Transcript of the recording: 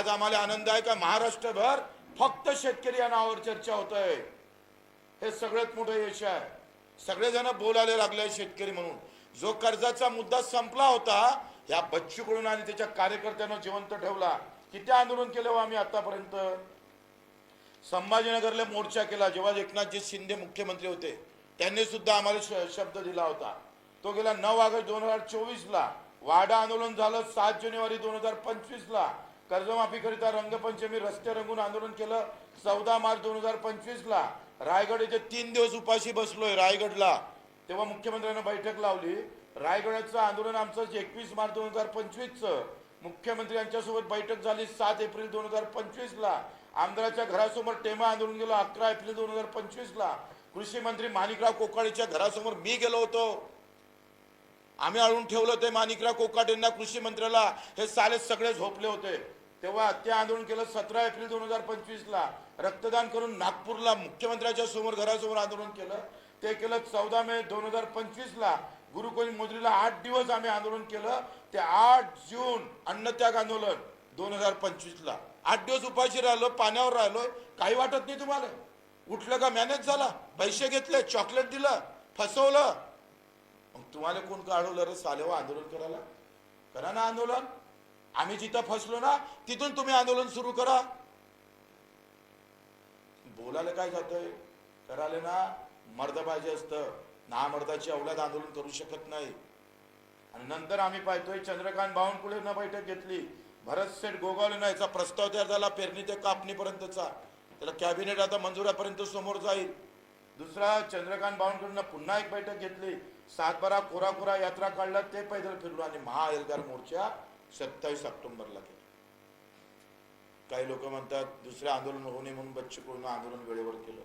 आज आम्हाला आनंद आहे का? महाराष्ट्रभर फक्त शेतकरी या नावावर चर्चा होत आहे हे सगळ्यात मोठं यश आहे. सगळेजण बोलायला लागले शेतकरी म्हणून. जो कर्जाचा मुद्दा संपला होता या बच्चूकडून आणि त्याच्या कार्यकर्त्यांना जिवंत ठेवला. किती आंदोलन केलं हो आम्ही आतापर्यंत? संभाजीनगरला मोर्चा केला जेव्हा एकनाथजी शिंदे मुख्यमंत्री होते. त्यांनी सुद्धा आम्हाला शब्द दिला होता. तो गेला नऊ ऑगस्ट दोन हजार चोवीस ला वाडा आंदोलन झालं सात जानेवारी दोन हजार पंचवीस ला कर्जमाफीकरिता रंगपंचमी रस्ते रंगून आंदोलन केलं. चौदा मार्च दोन हजार पंचवीस ला रायगड येथे तीन दिवस उपाशी बसलोय रायगडला. तेव्हा मुख्यमंत्र्यांना बैठक लावली. रायगडाचं आंदोलन आमचं एकवीस मार्च दोन हजार पंचवीसचं. मुख्यमंत्री यांच्यासोबत बैठक झाली सात एप्रिल दोन हजार पंचवीस ला आमदाराच्या घरासमोर टेमा आंदोलन गेलो अकरा एप्रिल दोन हजार पंचवीस ला कृषी मंत्री माणिकराव कोकाडेच्या घरासमोर मी गेलो होतो. आम्ही अळून ठेवलं ते माणिकराव कोकाटेंना कृषी मंत्र्याला. हे साले सगळे झोपले होते. तेव्हा ते आंदोलन केलं सतरा एप्रिल दोन हजार पंचवीसला रक्तदान करून नागपूरला मुख्यमंत्र्याच्या समोर घरासमोर आंदोलन केलं. ते केलं चौदा मे दोन हजार पंचवीसला गुरुकुल मोजरीला आठ दिवस आम्ही आंदोलन केलं. ते आठ जून अन्नत्याग आंदोलन दोन हजार पंचवीसला आठ दिवस उपाशी राहिलो पाण्यावर राहिलो. काही वाटत नाही तुम्हाला? उठलं का मॅनेज झाला? पैसे घेतले चॉकलेट दिलं फसवलं. मग तुम्हाला कोण काढवलं रे सालेवा हो आंदोलन करायला? करा ना आंदोलन. आम्ही जिथं फसलो ना तिथून तुम्ही आंदोलन सुरू करा. बोलायला काय जातंय? करायला ना मर्द पाहिजे असतं. ना मर्दाची अवलाद आंदोलन करू शकत नाही. आणि नंतर आम्ही पाहतोय चंद्रकांत बावनकुळेनं बैठक घेतली. भरत सेठ गोगावलेनं याचा प्रस्ताव तयार झाला पेरणी ते कापणीपर्यंतचा. त्याला कॅबिनेट आता मंजुरापर्यंत समोर जाईल. दुसरा चंद्रकांत बावनकुळेनं पुन्हा एक बैठक घेतली. सातबारा कोरा कोरा यात्रा काढला ते पैदल फिरलो. आणि महाएलगार मोर्चा सत्तावीस ऑक्टोंबरला केलं. काही लोक म्हणतात दुसरे आंदोलन होऊ नये म्हणून बच्चू कडून आंदोलन वेळेवर केलं.